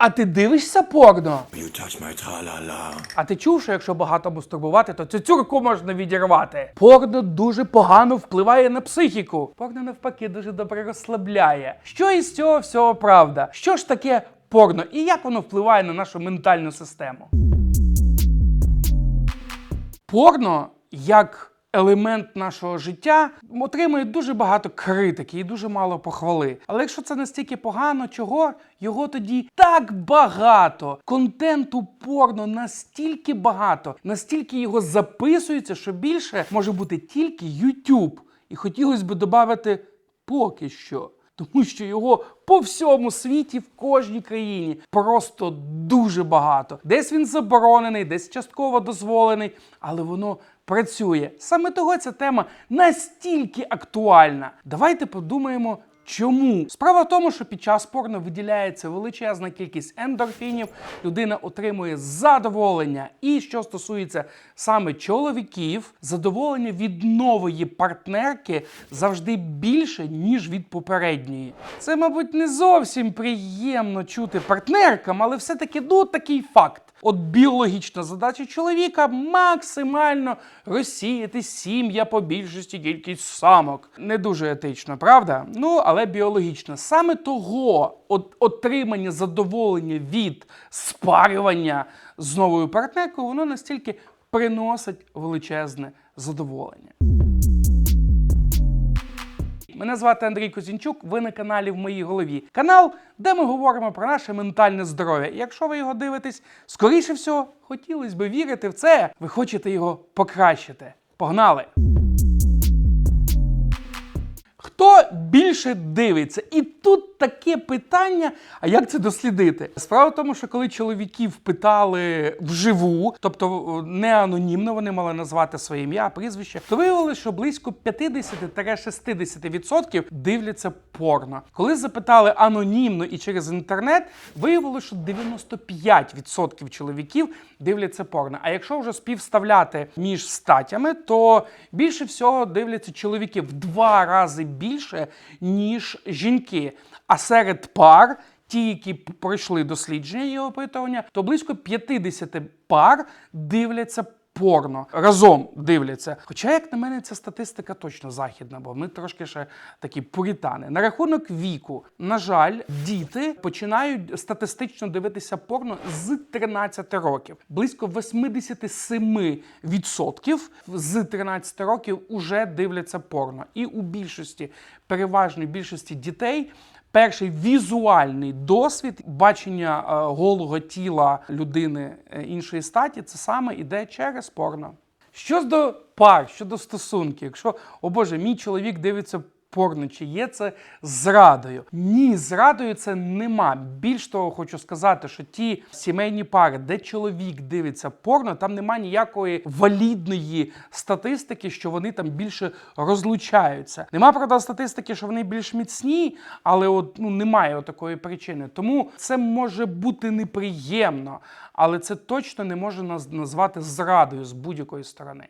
А ти дивишся порно? You touch my tra-la-la. А ти чув, що якщо багато мастурбувати, то цюцюрку можна відірвати? Порно дуже погано впливає на психіку. Порно навпаки дуже добре розслабляє. Що із цього всього правда? Що ж таке порно і як воно впливає на нашу ментальну систему? Порно як елемент нашого життя отримує дуже багато критики і дуже мало похвали. Але якщо це настільки погано, чого його тоді так багато? Контенту порно настільки багато, настільки його записується, що більше може бути тільки YouTube. І хотілося б додати поки що. Тому що його по всьому світі, в кожній країні просто дуже багато. Десь він заборонений, десь частково дозволений, але воно працює. Саме того ця тема настільки актуальна. Давайте подумаємо. Чому? Справа в тому, що під час порно виділяється величезна кількість ендорфінів, людина отримує задоволення. І що стосується саме чоловіків, задоволення від нової партнерки завжди більше, ніж від попередньої. Це, мабуть, не зовсім приємно чути партнеркам, але все-таки ну, такий факт. От біологічна задача чоловіка максимально розсіяти сім'я по більшості кількість самок. Не дуже етично, правда? Ну, але біологічно. Саме того от, отримання задоволення від спарювання з новою партнеркою, воно настільки приносить величезне задоволення. Мене звати Андрій Козінчук. Ви на каналі в моїй голові. Канал, де ми говоримо про наше ментальне здоров'я. І якщо ви його дивитесь, скоріше всього, хотілося б вірити в це. Ви хочете його покращити. Погнали! Хто більше дивиться? І тут таке питання: а як це дослідити? Справа в тому, що коли чоловіків питали вживу, тобто не анонімно, вони мали назвати своє ім'я, прізвище, то виявилося, що близько 50-60% дивляться порно. Коли запитали анонімно і через інтернет, виявилося, що 95% чоловіків дивляться порно. А якщо вже співставляти між статями, то більше всього дивляться чоловіки в два рази більше, ніж жінки. А серед пар, ті, які пройшли дослідження і опитування, то близько 50 пар дивляться. Порно разом дивляться. Хоча, як на мене, ця статистика точно західна, бо ми трошки ще такі пурітани. На рахунок віку, на жаль, діти починають статистично дивитися порно з 13 років. Близько 87% з 13 років уже дивляться порно. І у більшості, переважної більшості дітей. Перший візуальний досвід бачення е, голого тіла людини е, іншої статі це саме іде через порно. Що до пар, щодо стосунків, якщо, о Боже, мій чоловік дивиться порно, чи є це зрадою? Ні, зрадою це нема. Більш того, хочу сказати, що ті сімейні пари, де чоловік дивиться порно, там нема ніякої валідної статистики, що вони там більше розлучаються. Нема правда статистики, що вони більш міцні, але от ну немає такої причини. Тому це може бути неприємно, але це точно не може наз- назвати зрадою з будь-якої сторони.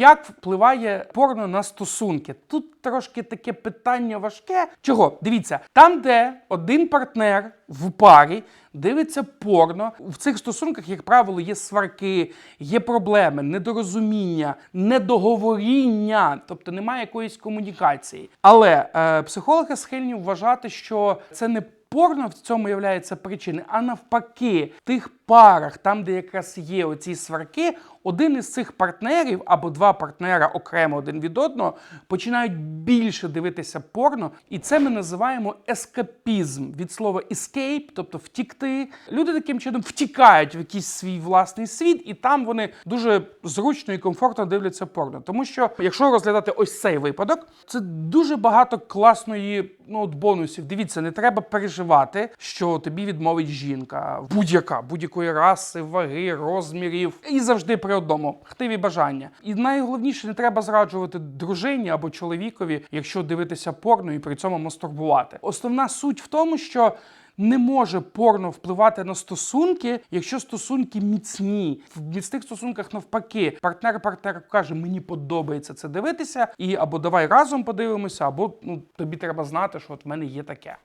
Як впливає порно на стосунки? Тут трошки таке питання важке. Чого? Дивіться, там, де один партнер в парі дивиться порно, в цих стосунках, як правило, є сварки, є проблеми, недорозуміння, недоговоріння, тобто немає якоїсь комунікації. Але е, психологи схильні вважати, що це не порно в цьому є причини, а навпаки, тих парах, там, де якраз є оці сварки, один із цих партнерів або два партнера окремо один від одного починають більше дивитися порно, і це ми називаємо ескапізм від слова escape, тобто втікти. Люди таким чином втікають в якийсь свій власний світ, і там вони дуже зручно і комфортно дивляться порно. Тому що, якщо розглядати ось цей випадок, це дуже багато класної ну, от бонусів. Дивіться, не треба переживати, що тобі відмовить жінка, будь-яка, будь-якої раси, ваги, розмірів, і завжди при одному хтиві бажання. І найголовніше, не треба зраджувати дружині або чоловікові, якщо дивитися порно і при цьому мастурбувати. Основна суть в тому, що не може порно впливати на стосунки, якщо стосунки міцні. В міцних стосунках навпаки, партнер партнеру каже, мені подобається це дивитися, і або давай разом подивимося, або ну тобі треба знати, що от в мене є таке.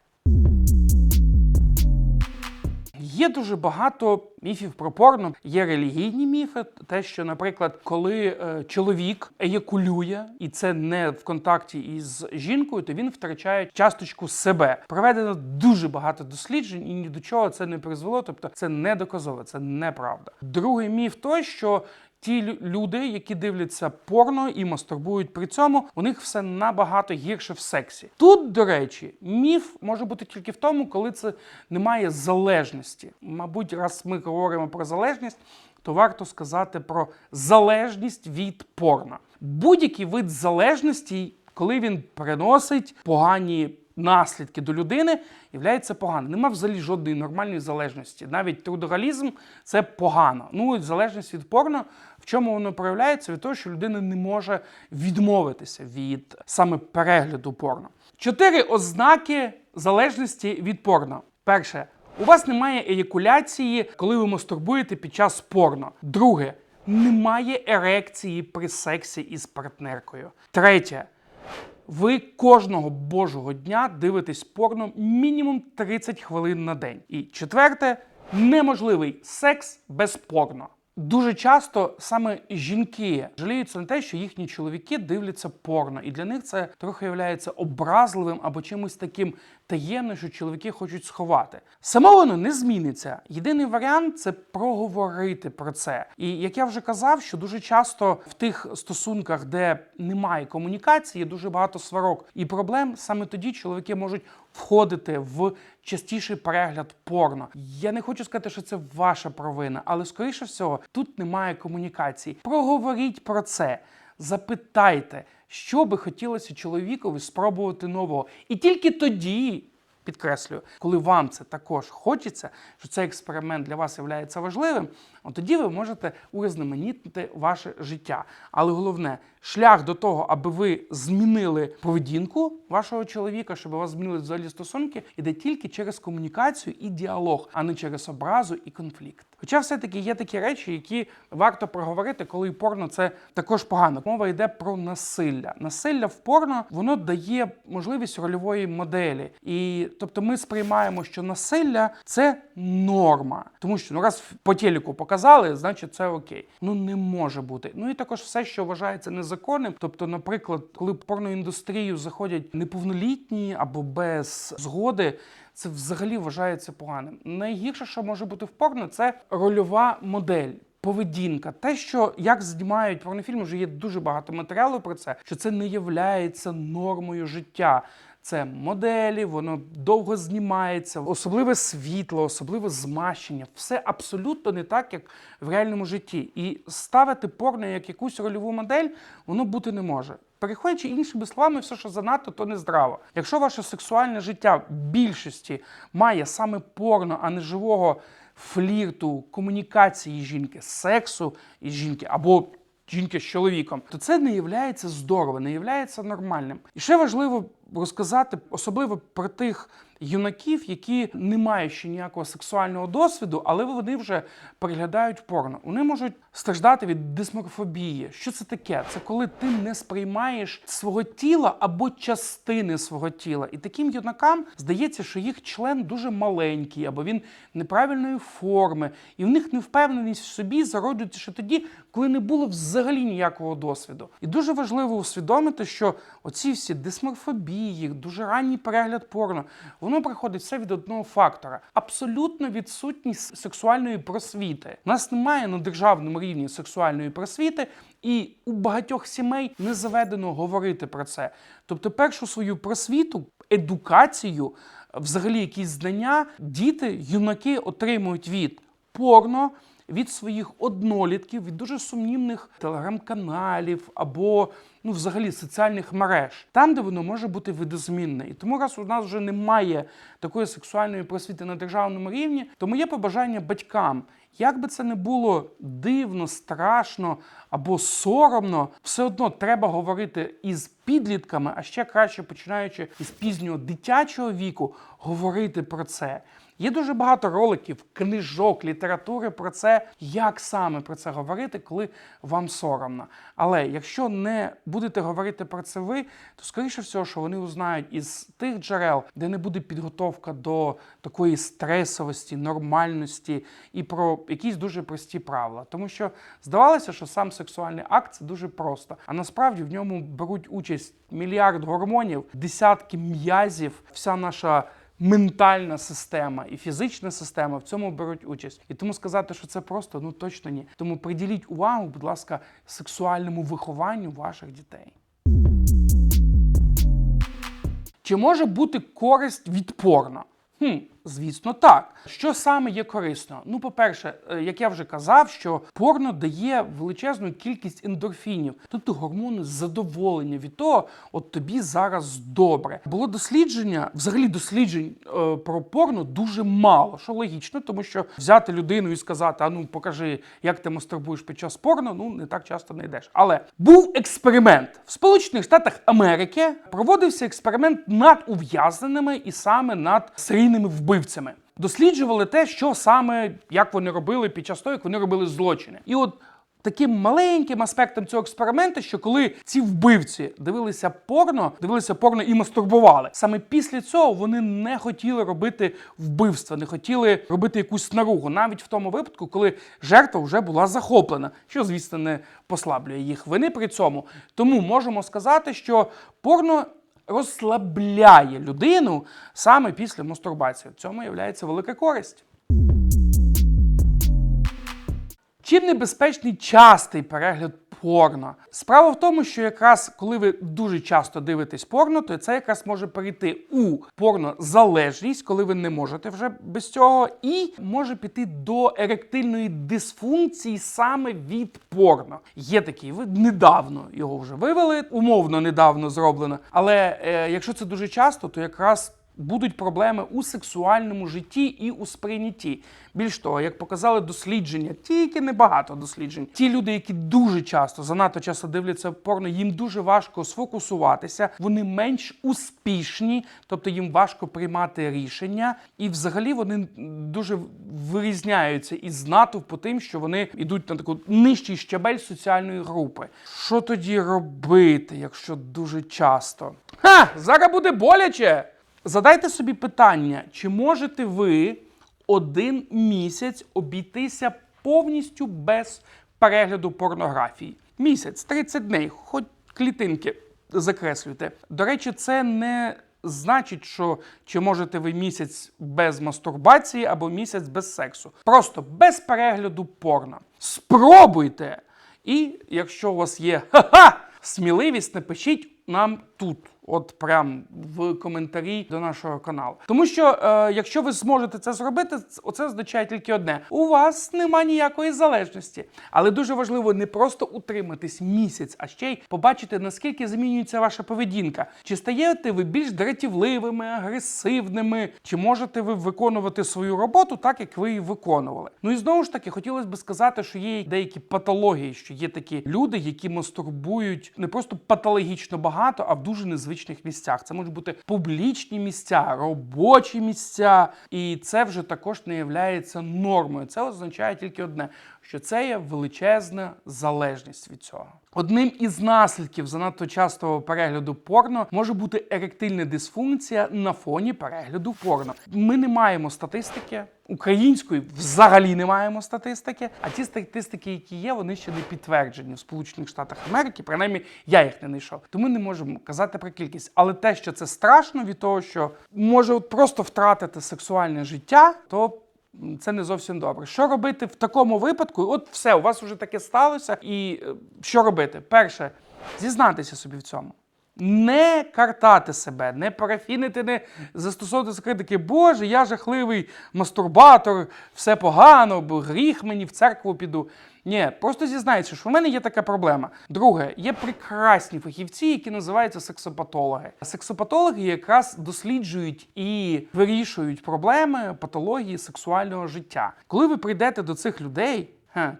Є дуже багато міфів про порно. Є релігійні міфи. Те, що, наприклад, коли е, чоловік еякулює, і це не в контакті із жінкою, то він втрачає часточку себе. Проведено дуже багато досліджень, і ні до чого це не призвело. Тобто, це не доказово, це неправда. Другий міф той, що Ті люди, які дивляться порно і мастурбують при цьому, у них все набагато гірше в сексі. Тут, до речі, міф може бути тільки в тому, коли це немає залежності. Мабуть, раз ми говоримо про залежність, то варто сказати про залежність від порно. Будь-який вид залежності, коли він приносить погані наслідки до людини, являється поганим. Нема взагалі жодної нормальної залежності. Навіть трудоголізм це погано. Ну, і залежність від порно, в чому воно проявляється? Від того, що людина не може відмовитися від саме перегляду порно. Чотири ознаки залежності від порно. Перше, у вас немає еякуляції, коли ви мастурбуєте під час порно. Друге, немає ерекції при сексі із партнеркою. Третє. Ви кожного божого дня дивитесь порно мінімум 30 хвилин на день. І четверте, неможливий секс без порно. Дуже часто саме жінки жаліються на те, що їхні чоловіки дивляться порно, і для них це трохи є образливим або чимось таким таємним, що чоловіки хочуть сховати. Само воно не зміниться. Єдиний варіант це проговорити про це. І як я вже казав, що дуже часто в тих стосунках, де немає комунікації, є дуже багато сварок і проблем. Саме тоді чоловіки можуть входити в частіший перегляд порно. Я не хочу сказати, що це ваша провина, але скоріше всього тут немає комунікації. Проговоріть про це. Запитайте, що би хотілося чоловікові спробувати нового. І тільки тоді, підкреслюю, коли вам це також хочеться, що цей експеримент для вас є важливим, от тоді ви можете урізноманітнити ваше життя. Але головне, шлях до того, аби ви змінили поведінку вашого чоловіка, щоб у вас змінили взагалі стосунки, іде тільки через комунікацію і діалог, а не через образу і конфлікт. Хоча все-таки є такі речі, які варто проговорити, коли порно це також погано. Мова йде про насилля. Насилля в порно воно дає можливість рольової моделі. І тобто ми сприймаємо, що насилля це норма, тому що ну раз по телеку показали, значить це окей. Ну не може бути. Ну і також все, що вважається незаконним. Тобто, наприклад, коли в порноіндустрію заходять неповнолітні або без згоди. Це взагалі вважається поганим. Найгірше, що може бути в порно, це рольова модель. Поведінка, те, що як знімають порнофільми, вже є дуже багато матеріалу про це, що це не являється нормою життя. Це моделі, воно довго знімається, особливе світло, особливе змащення. Все абсолютно не так, як в реальному житті. І ставити порно як якусь рольову модель, воно бути не може. Переходячи іншими словами, все, що занадто, то не здраво. Якщо ваше сексуальне життя в більшості має саме порно, а не живого флірту, комунікації жінки, сексу із жінки або жінки з чоловіком, то це не є здорово, не є нормальним. І ще важливо розказати, особливо про тих юнаків, які не мають ще ніякого сексуального досвіду, але вони вже переглядають порно. Вони можуть страждати від дисморфобії. Що це таке? Це коли ти не сприймаєш свого тіла або частини свого тіла. І таким юнакам здається, що їх член дуже маленький, або він неправильної форми, і в них невпевненість в собі зароджується ще тоді, коли не було взагалі ніякого досвіду. І дуже важливо усвідомити, що оці всі дисморфобії, дуже ранній перегляд порно, воно приходить все від одного фактора: абсолютно відсутність сексуальної просвіти. У нас немає на державному рівні сексуальної просвіти, і у багатьох сімей не заведено говорити про це. Тобто, першу свою просвіту, едукацію, взагалі якісь знання, діти, юнаки отримують від порно. Від своїх однолітків, від дуже сумнівних телеграм-каналів або ну, взагалі соціальних мереж, там, де воно може бути видозмінне. І тому, раз у нас вже немає такої сексуальної просвіти на державному рівні, то моє побажання батькам. Як би це не було дивно, страшно або соромно, все одно треба говорити із підлітками, а ще краще починаючи із пізнього дитячого віку, говорити про це. Є дуже багато роликів, книжок, літератури про це, як саме про це говорити, коли вам соромно. Але якщо не будете говорити про це ви, то скоріше всього, що вони узнають із тих джерел, де не буде підготовка до такої стресовості, нормальності і про якісь дуже прості правила. Тому що здавалося, що сам сексуальний акт це дуже просто, а насправді в ньому беруть участь мільярд гормонів, десятки м'язів, вся наша. Ментальна система і фізична система в цьому беруть участь. І тому сказати, що це просто ну точно ні. Тому приділіть увагу, будь ласка, сексуальному вихованню ваших дітей. Чи може бути користь від порно? Хм, звісно, так. Що саме є корисно? Ну, по-перше, е, як я вже казав, що порно дає величезну кількість ендорфінів, тобто гормони задоволення від того, от тобі зараз добре. Було дослідження, взагалі досліджень е, про порно дуже мало, що логічно, тому що взяти людину і сказати, а ну покажи, як ти мастурбуєш під час порно, ну не так часто не йдеш. Але був експеримент в Сполучених Штатах Америки. Проводився експеримент над ув'язненими і саме над серійними вбивцями. Досліджували те, що саме як вони робили під час того, як вони робили злочини. І от таким маленьким аспектом цього експерименту, що коли ці вбивці дивилися порно, дивилися порно і мастурбували, саме після цього вони не хотіли робити вбивства, не хотіли робити якусь наругу, навіть в тому випадку, коли жертва вже була захоплена, що звісно не послаблює їх вини при цьому. Тому можемо сказати, що порно. Розслабляє людину саме після мастурбації. В цьому є велика користь. Чим небезпечний частий перегляд порно? Справа в тому, що якраз коли ви дуже часто дивитесь порно, то це якраз може перейти у порнозалежність, коли ви не можете вже без цього, і може піти до еректильної дисфункції саме від порно. Є такий вид, недавно його вже вивели, умовно недавно зроблено. Але е, якщо це дуже часто, то якраз будуть проблеми у сексуальному житті і у сприйнятті. Більш того, як показали дослідження, тільки небагато досліджень. Ті люди, які дуже часто, занадто часто дивляться порно, їм дуже важко сфокусуватися, вони менш успішні, тобто їм важко приймати рішення, і взагалі вони дуже вирізняються із натовпу тим, що вони йдуть на таку нижчий щабель соціальної групи. Що тоді робити, якщо дуже часто? Ха! Зараз буде боляче! Задайте собі питання, чи можете ви один місяць обійтися повністю без перегляду порнографії? Місяць, 30 днів, хоч клітинки закреслюйте. До речі, це не значить, що чи можете ви місяць без мастурбації або місяць без сексу. Просто без перегляду порно. Спробуйте! І якщо у вас є ха-ха, сміливість, напишіть нам тут. От прям в коментарі до нашого каналу. Тому що е, якщо ви зможете це зробити, оце означає тільки одне: у вас нема ніякої залежності. Але дуже важливо не просто утриматись місяць, а ще й побачити, наскільки змінюється ваша поведінка. Чи стаєте ви більш дратівливими, агресивними, чи можете ви виконувати свою роботу так, як ви її виконували. Ну і знову ж таки, хотілося б сказати, що є деякі патології, що є такі люди, які мастурбують не просто патологічно багато, а в дуже незвичних місцях. Це можуть бути публічні місця, робочі місця, і це вже також не є нормою. Це означає тільки одне, що це є величезна залежність від цього. Одним із наслідків занадто частого перегляду порно може бути еректильна дисфункція на фоні перегляду порно. Ми не маємо статистики. Української взагалі не маємо статистики, а ті статистики, які є, вони ще не підтверджені в Сполучених Штатах Америки. Принаймні, я їх не знайшов. Тому не можемо казати про кількість. Але те, що це страшно від того, що може от просто втратити сексуальне життя, то це не зовсім добре. Що робити в такому випадку? От все, у вас вже таке сталося. І е, що робити? Перше, зізнатися собі в цьому. Не картати себе, не парафінити, не застосовувати критики. Боже, я жахливий мастурбатор, все погано, бо гріх мені в церкву піду. Ні, просто зізнайся, що в мене є така проблема. Друге, є прекрасні фахівці, які називаються сексопатологи. Сексопатологи якраз досліджують і вирішують проблеми патології сексуального життя. Коли ви прийдете до цих людей.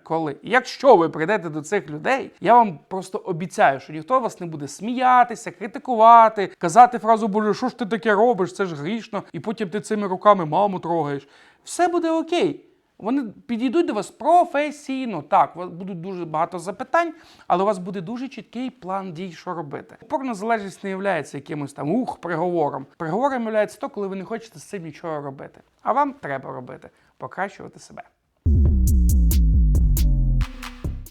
Коли? Якщо ви прийдете до цих людей, я вам просто обіцяю, що ніхто вас не буде сміятися, критикувати, казати фразу Боже, що ж ти таке робиш? Це ж грішно, і потім ти цими руками маму трогаєш. Все буде окей. Вони підійдуть до вас професійно. Так, у вас будуть дуже багато запитань, але у вас буде дуже чіткий план дій, що робити. Порнозалежність не є якимось там ух, приговором. Приговором є то, коли ви не хочете з цим нічого робити. А вам треба робити, покращувати себе.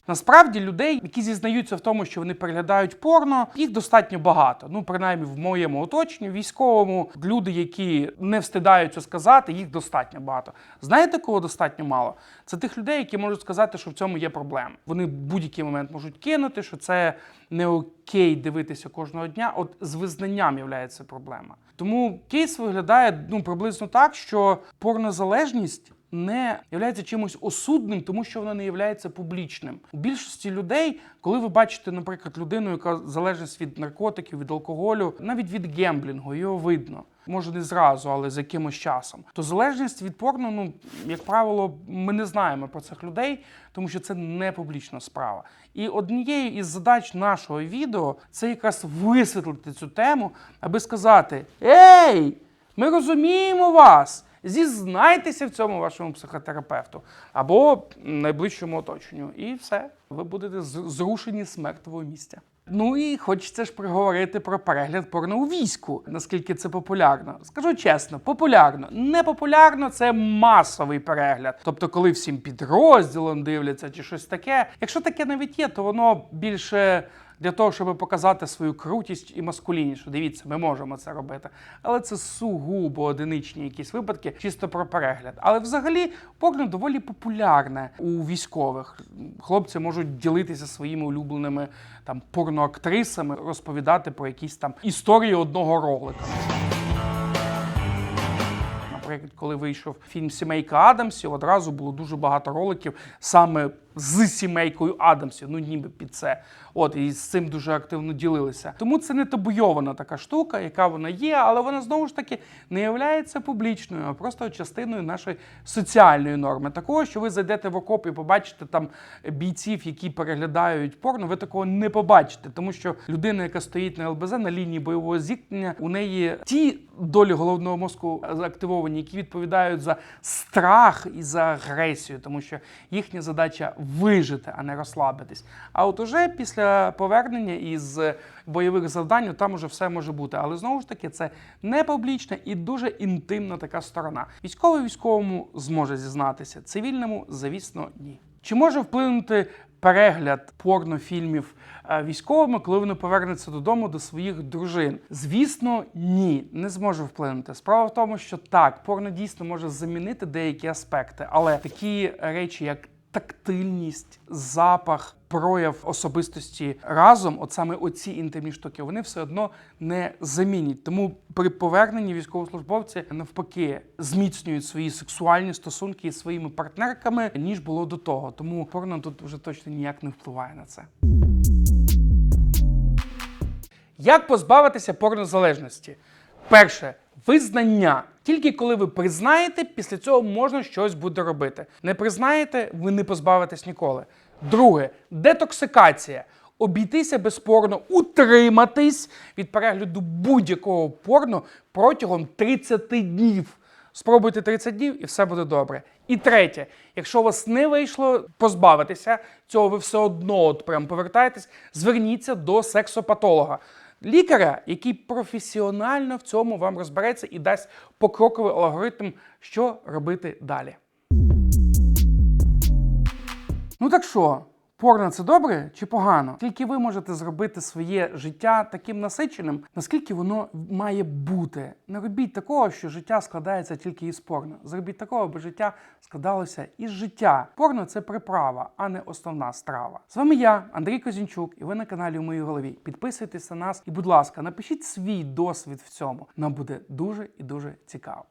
Насправді людей, які зізнаються в тому, що вони переглядають порно, їх достатньо багато. Ну, принаймні в моєму оточенні, військовому, люди, які не встидаються сказати, їх достатньо багато. Знаєте, кого достатньо мало? Це тих людей, які можуть сказати, що в цьому є проблема. Вони в будь-який момент можуть кинути, що це не окей дивитися кожного дня. От з визнанням є проблема. Тому кейс виглядає ну приблизно так, що порнозалежність не є чимось осудним, тому що воно не є публічним. У більшості людей, коли ви бачите, наприклад, людину, яка залежить від наркотиків, від алкоголю, навіть від гемблінгу, його видно. Може, не зразу, але з якимось часом. То залежність від порно, ну, як правило, ми не знаємо про цих людей, тому що це не публічна справа. І однією із задач нашого відео це якраз висвітлити цю тему, аби сказати: Ей, ми розуміємо вас! Зізнайтеся в цьому вашому психотерапевту або найближчому оточенню. І все, ви будете зрушені з мертвого місця. Ну і хочеться ж приговорити про перегляд порно у війську, наскільки це популярно. Скажу чесно, популярно. Не популярно це масовий перегляд. Тобто, коли всім підрозділом дивляться чи щось таке. Якщо таке навіть є, то воно більше для того, щоб показати свою крутість і маскулінність. Дивіться, ми можемо це робити. Але це сугубо одиничні якісь випадки, чисто про перегляд. Але взагалі порно доволі популярне у військових. Хлопці можуть ділитися своїми улюбленими там порноактрисами, розповідати про якісь там історії одного ролика. Наприклад, коли вийшов фільм Сімейка Адамсів, одразу було дуже багато роликів саме з сімейкою Адамсів, ну ніби під це. От і з цим дуже активно ділилися. Тому це не табуйована така штука, яка вона є, але вона знову ж таки не являється публічною, а просто частиною нашої соціальної норми. Такого, що ви зайдете в окоп і побачите там бійців, які переглядають порно, ви такого не побачите, тому що людина, яка стоїть на ЛБЗ на лінії бойового зіткнення, у неї ті долі головного мозку активовані, які відповідають за страх і за агресію, тому що їхня задача вижити, а не розслабитись. А от уже після повернення із бойових завдань там уже все може бути. Але знову ж таки, це не публічна і дуже інтимна така сторона. Військовий військовому зможе зізнатися, цивільному, звісно, ні. Чи може вплинути перегляд порнофільмів е, військовими, коли вони повернуться додому до своїх дружин? Звісно, ні, не зможе вплинути. Справа в тому, що так, порно дійсно може замінити деякі аспекти, але такі речі, як тактильність, запах, прояв особистості разом, от саме оці інтимні штуки, вони все одно не замінять. Тому при поверненні військовослужбовці навпаки зміцнюють свої сексуальні стосунки із своїми партнерками, ніж було до того. Тому порно тут вже точно ніяк не впливає на це. Як позбавитися порнозалежності? Перше визнання. Тільки коли ви признаєте, після цього можна щось буде робити. Не признаєте, ви не позбавитесь ніколи. Друге детоксикація. Обійтися без порно, утриматись від перегляду будь-якого порно протягом 30 днів. Спробуйте 30 днів і все буде добре. І третє, якщо у вас не вийшло позбавитися цього, ви все одно от прям повертаєтесь, зверніться до сексопатолога. Лікаря, який професіонально в цьому вам розбереться і дасть покроковий алгоритм, що робити далі. Ну так що, порно це добре чи погано? Тільки ви можете зробити своє життя таким насиченим, наскільки воно має бути. Не робіть такого, що життя складається тільки із порно. Зробіть такого, аби життя складалося із життя. Порно це приправа, а не основна страва. З вами я, Андрій Козінчук, і ви на каналі у моїй голові. Підписуйтесь на нас і, будь ласка, напишіть свій досвід в цьому. Нам буде дуже і дуже цікаво.